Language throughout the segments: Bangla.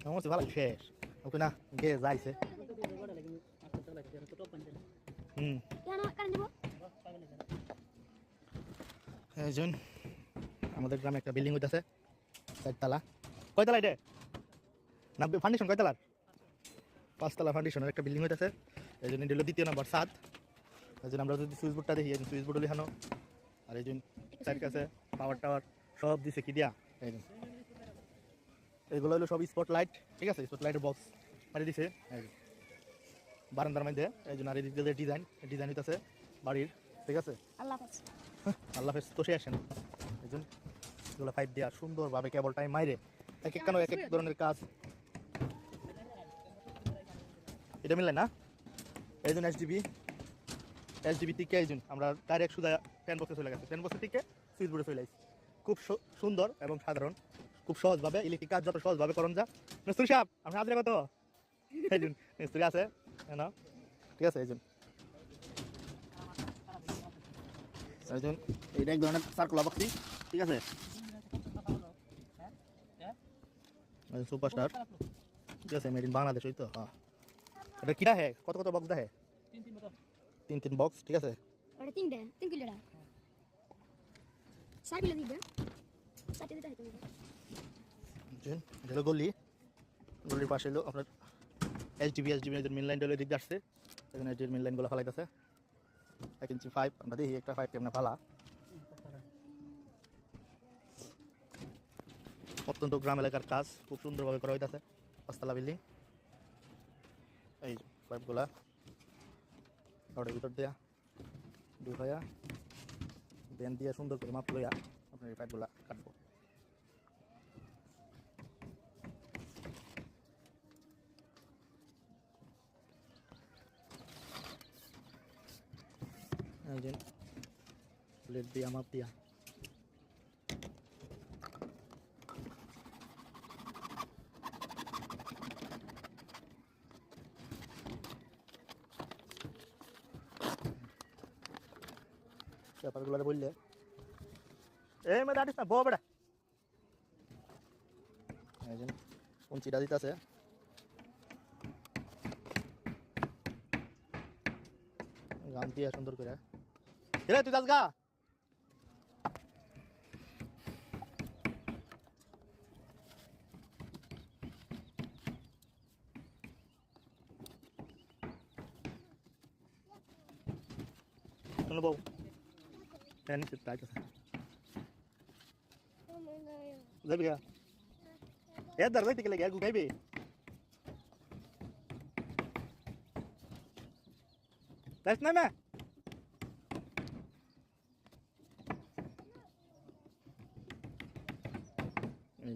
আমার ভালো শেষ ওকে না গে যাইছে হুম এই জন্য আমাদের গ্রামে একটা বিল্ডিং হইতেছে চারতলা কয়তলা এটা না ফাউন্ডেশন কয়তলার পাঁচতলা ফাউন্ডেশনের একটা বিল্ডিং হইতেছে এই জন্য এটা দ্বিতীয় নম্বর সাত এই জন্য আমরা যদি সুইচ বোর্ডটা দেখি সুইচ বোর্ড লিখানো আর এই জন্য চার কাছে পাওয়ার টাওয়ার সব দিছে কি দিয়া এই এগুলো হলো সব স্পট লাইট ঠিক আছে? স্পট লাইটের বক্স মারি দিছে। বারান্দার মধ্যে এই জন্য আর এই দিকে ডিজাইন ডিজাইন হইতেছে বাড়ির ঠিক আছে? আল্লাহ হাফেজ। আল্লাহ হাফেজ। তো সে আসেন। এই জন্য এগুলো ফাইভ দেওয়া সুন্দরভাবে কেবল টাইম মাইরে এক এক কেন এক এক ধরনের কাজ। এটা মিলে না? এই জন্য এসডিবি এসডিবি থেকে এই জন্য আমরা ডাইরেক্ট সুদা ফ্যান বক্সে চলে গেছে। ফ্যান বক্সের থেকে সুইচ বোর্ডে চলে আসছি খুব সু- সুন্দর এবং সাধারণ। খুব সহজভাবে, ইলেকট্রিক কাজ যত সহজভাবে করণ যা। মিস্ত্রি সাহেব আপনি হাজিরা কত? এই মিস্ত্রি আছে না ঠিক আছে এইজন একজন এটা এক ধরনের সার্কুলার বক্সি ঠিক আছে? সুপারস্টার ঠিক আছে মেড ইন বাংলাদেশ ওই তো হ্যাঁ। এটা কিরা হে? কত কত বক্স দেয় তিন তিন বক্স ঠিক আছে? ওটা তিনটে, তিন কিলো চার কিলো দিবে এটা গলি গলির পাশে হলো আপনার H D B H D B main line দিক দিয়ে আসছে। এখানে এইচ মেন লাইনগুলো ফালাইতেছে। এক ইঞ্চি ফাইভ আমরা দেখি, একটা ফাইভ কেমন ফালা। অত্যন্ত গ্রাম এলাকার কাজ, খুব সুন্দরভাবে করা হইতাছে, পাঁচতলা বিল্ডিং এই পাইপগুলা রডের ভিতর দেয়া ঢুকাইয়া ব্যান দিয়ে সুন্দর করে মাপ লইয়া আপনার এই পাইপগুলা কাটবো। এই যে প্লেট দিয়া মাপ দিয়া ব্যাপারগুলো বললে। এই মেয়ে দাঁড়িস না, বউ বেড়া। যে উঞ্চিটা দিতেছে। গান দিয়ে সুন্দর করে। রে তুই যাস গা শোনো বউ হ্যাঁ নিশ্চিত তাই তো যাবি গা এ দার যাইতে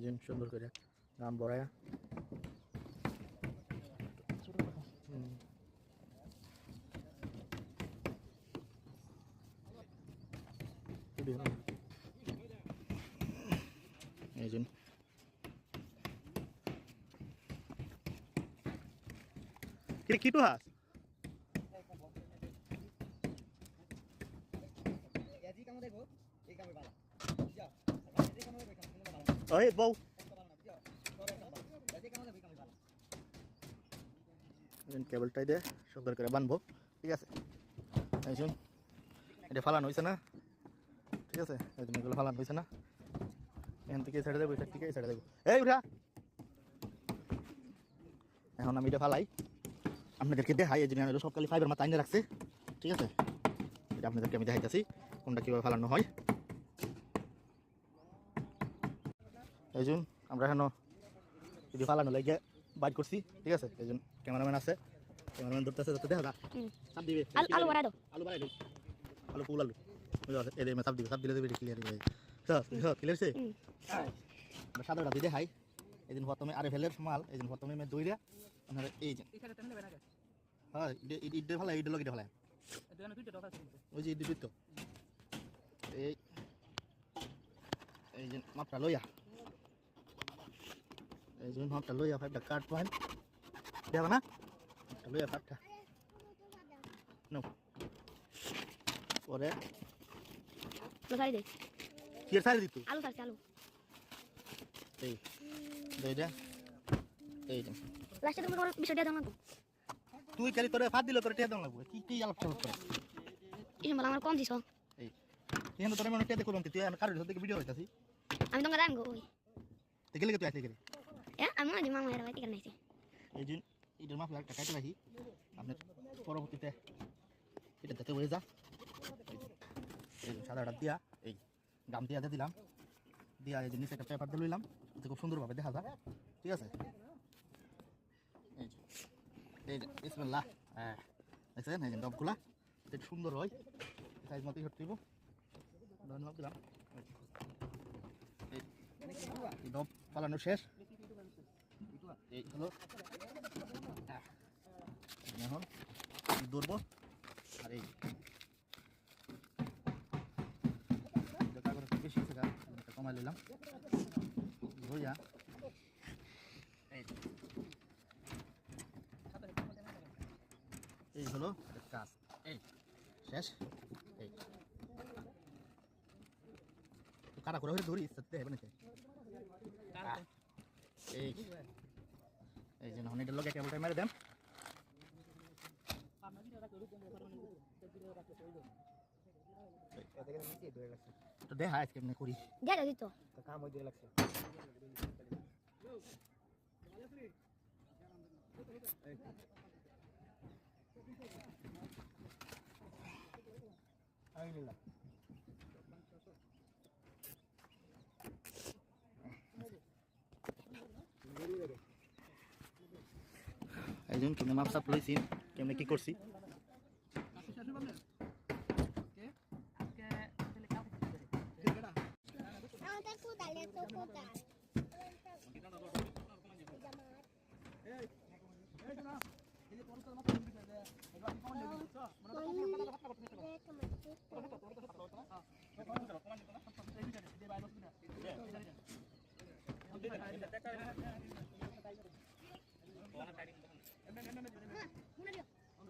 গেলে গা গুগাইবে যাইস না না এই যে সুন্দর করে গান বড়ায়া হুম। খুবই ভালো। এই যে কিরে কিটু হাস ওই বউ কেবলটাই দিয়ে সুন্দর করে বানবো ঠিক আছে? শুন। এটা ফালানো না? ঠিক আছে? এগুলো ফালানো হয়েছে না? এখান থেকে ছেড়ে দেবো এখান থেকে ছেড়ে দেবো এই উঠা! এখন আমি এটা ফালাই। আপনাদেরকে দেখাই, এই জন্য আমি সব ফাইবার মাথা আইনে রাখছি। ঠিক আছে? এটা আপনাদেরকে আমি দেখাইতেছি, কোনটা কীভাবে ফালানো হয়। এই জন্য আমরা এখন যদি ফালানো লাগে বাইট করছি ঠিক আছে? এই জন্য ক্যামেরাম্যান আছে ক্যামেরাম্যান ধরতেছে যাতে দেখা যায় চাপ দিবে। আলু আলু বাড়া দাও। আলু বাড়াই দিই। আলু ফুল আলু। বুঝতে পারছ এদের চাপ দিবে চাপ দিলে দেবে ক্লিয়ার হয়ে যাবে। ক্লিয়ার। আমরা সাদা দিতে হাই এই দিন প্রথমে আরে ফেলের মাল এই দিন প্রথমে মে দইরা আপনার এই যে হ্যাঁ ইডে ভালো ইডে লগিটা ভালো ওই যে ইডে তো এই এই যে মাপটা লইয়া। এই যে মাপটা লইয়া ফাইভটা কাট পয়েন্ট দেবা না মাপটা লইয়া ফাইভটা নো পরে সারি দে কি সারি দিত আলু সারছে আলু এই দইটা এই যে লাস্টে তুমি তোমার বিষয়টা দাও না তুই খালি তোরে ফাঁদ দিলে তোরে টিয়া দেওয়া লাগবে কি কি আলাপ চালাপ করে এই বলে আমার কম দিছ এই এখানে তোরে মনে টিয়া দেখলাম তুই কারোর সাথে ভিডিও হইতাছি আমি তোমাকে দাম গো ওই গেলে তুই আসলে গেলে এ, আমি মনে মামা এর বাইতে কেন এই যে। এটার মাফলার একটা কাটে রাখি আপনার পরবর্তীতে এটা যাতে হয়ে যা। এই সাদাটা দিয়া, এই গাম দিয়া দিলাম। দিয়া এই নিচে একটা পেপার দিয়ে খুব সুন্দরভাবে দেখা যায়। ঠিক আছে? এই যে, এই বিসমিল্লাহ। হ্যাঁ দেখছেন? এই যে ডবগুলা এটা সুন্দর হয়, সাইজ মতোই হতে দিব ধন্যবাদ দিলাম। ডব পালানো শেষ। এই হলো এখন ধরবো আর। এই বেশি থাকা কমাই নিলাম ধইয়া। এই হলো কাজ। এই। শেষ? এই। কাটা করে ধরি সত্যি হবে আহ, এই। নহন এটার লগে কেবলটা মেরে দেন। দেখা আজকে এমনি করি যা দিত কাম হয়ে দিয়ে লাগছে। একজন কেমনে মাপ সাপ লইছি কেমনে কি করছি? আমাদের কোদালে তো কোদাল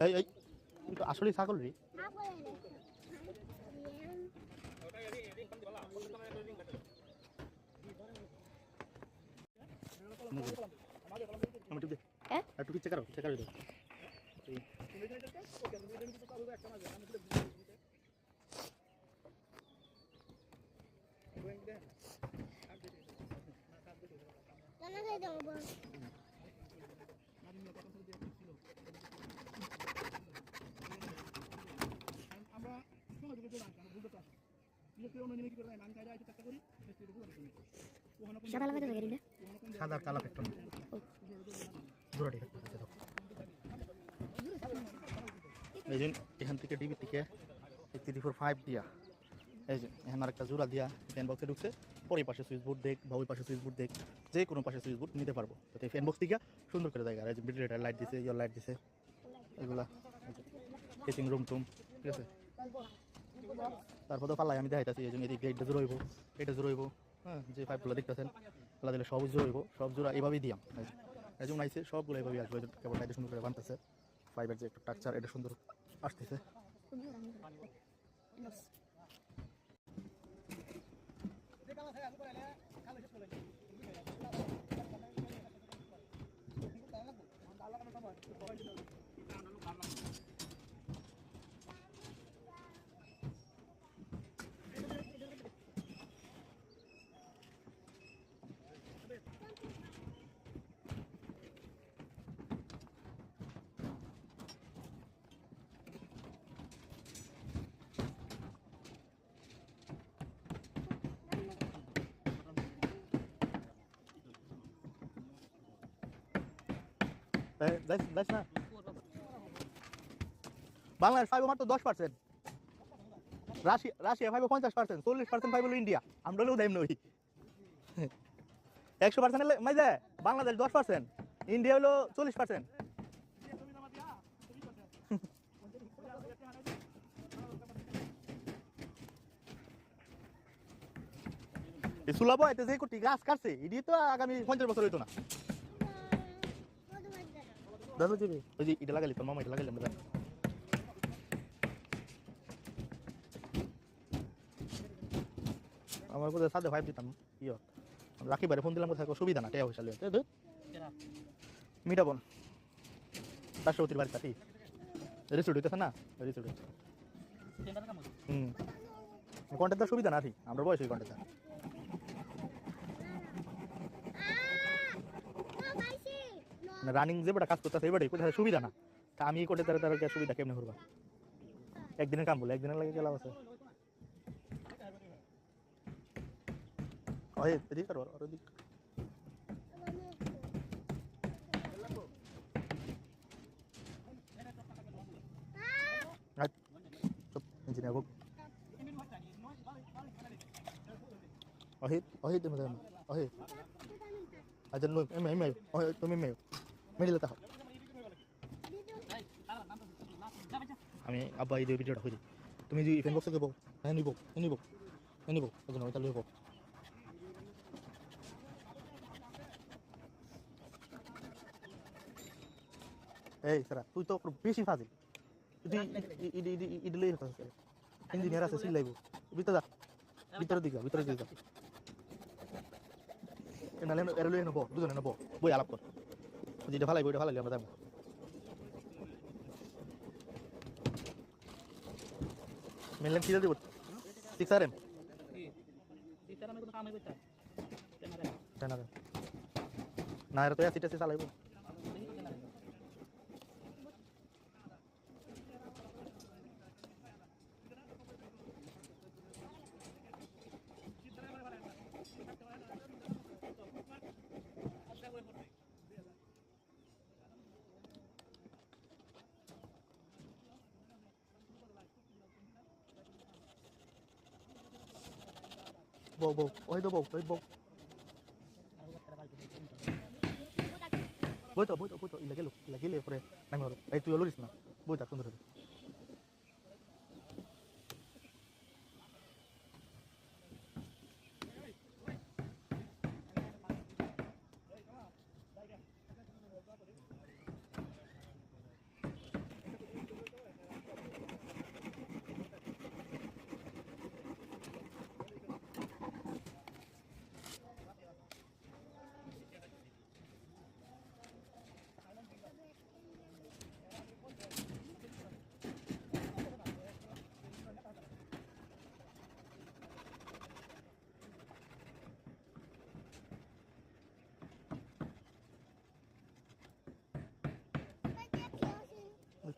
এই এই তুই তো আসলেই ছাগল রে। আমি একটু দে। হ্যাঁ? একটু চেক করো চেক করো সাদা লাগাতে থাকে রে সাদা কালা এই এখান থেকে ডিবি থেকে থ্রি ফোর ফাইভ দিয়া এই যে, এখানে আরেকটা জোড়া দিয়া ফ্যান বক্সে ঢুকছে। পরে পাশে সুইচ বোর্ড দেখ বা ওই পাশে সুইচ বোর্ড দেখ, যে কোনো পাশে সুইচ বোর্ড নিতে পারব। যাতে ফ্যান বক্স থেকে সুন্দর করে জায়গা, আর এই যে বিটলেটার লাইট দিছে ইয়ার লাইট দিছে, এগুলা। কেচিং রুম টুম, ঠিক আছে? তারপর তো পাল্লাই আমি দেখাইতেছি, এই জন্য এদিকে এটা জোর এটা জোর হ্যাঁ যে পাইপগুলো দেখতেছেন, পাল্লা দিলে সব জোর হইব সব জোড়া এইভাবেই দিয়াম, এই জন্য আইসে সবগুলো এইভাবেই আসবে এই কেবল এটা সুন্দর করে বানতেছে। ফাইবার যে একটু টাকচার এটা সুন্দর আসতেছে। বাংলাদেশ ফাইভ মাত্র দশ পার্সেন্ট রাশিয়া রাশিয়া ফাইভ পঞ্চাশ পার্সেন্ট চল্লিশ পার্সেন্ট ফাইভ হলো ইন্ডিয়া। আমরা হলেও দেয় নই। একশো পার্সেন্ট বাংলাদেশ দশ পার্সেন্ট ইন্ডিয়া হলো চল্লিশ পার্সেন্ট সুলাভ এতে যে কোটি গাছ কাটছে, এটি তো আগামী পঞ্চাশ বছর হইতো না। দাদা যাবে ওই যে এটা লাগালি তোর মামা এটা লাগালি আমরা। আমার কোথায় সাথে ফাইভ দিতাম ইয়ে রাখি বারে ফোন দিলাম কোথায় সুবিধা না টেয়া লিয়ে মিটাবন রাষ্ট্রপতির বাড়ি থাকি রিসোর্ট হইতেছে না রিসোর্ট হুম কন্ট্যাক্টার সুবিধা না ঠিক আমরা বয়স ওই কন্ট্যাক্টার রানিং যে বেটা কাজ করতেছে এবারে কোথায় সুবিধা না। তা আমি করে তারা তারা সুবিধা কেমনে করবা? একদিনের কাম বলে, একদিনের লাগে গেলাম আছে। ওই, এদিক আর ওর ওদিক অহিত অহিত তুমি অহিত। আচ্ছা এমএ এমএ অহিত, তুমি এমএ মিডিলে তাহ আমি আব্বা এই ভিডিওটা করি। তুমি যদি ফ্যান বক্সে দেবো হ্যাঁ নিব নিব নিব ওজন ওইটা লইব এই সারা তুই তো বেশি ফাজিল। তুই ইডলি হতে ইঞ্জিনিয়ার আছে সিলাইব ভিতরে যা ভিতরে দিকে ভিতরে দিকে যা। নালে এর লই নেব দুজনে নেব। বই আলাপ কর। যেটা ভালাই বইটা ভালাই আমরা যাব। মেনলেন কি দিব ঠিক আর এম না এর তো অ্যাসিড চালাইব। বউ বউ ওই তো বউ ওই বউ বই তো বই তো বই তো ইলা গেল ইলা গেলে পরে নামি হলো এই তুই লরিস না বই থাক সুন্দর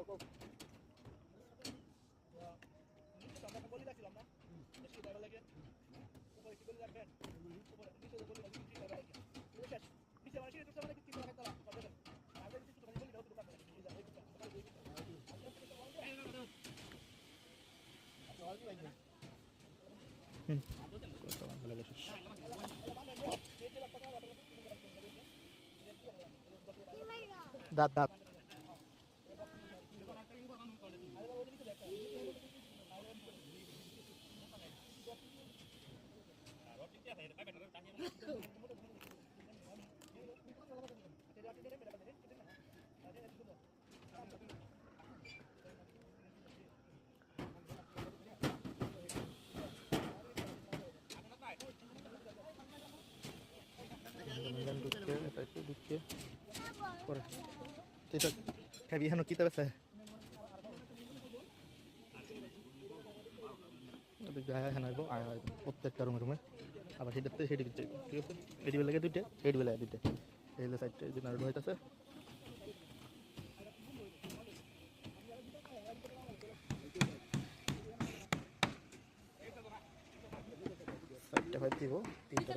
কেবলটাই আর তিন দাঁত বউ বউ বউ বউ বউ এই সাইডে আসতা সাইডে আসতা তো দুটো ফাউন্ড তুই বিতে পড়া ওরা লই কোনো যা ও জিলে করে দিতে হবে দাঁত দাঁত ঢুকে এটা একটু ঢুকে পরে এটা খাবি এখানে কি তবে হ্যাঁ হয় প্রত্যেকটা রুমে রুমে আবার সেটাতে সেটি দিচ্ছে ঠিক আছে? এটি বেলাকে দুইটা এটি বেলায় দুইটা। এই হলো সাইডটা, এই জন্য হইতেছে। সাইডটা হয়তো দিব, তিনটা।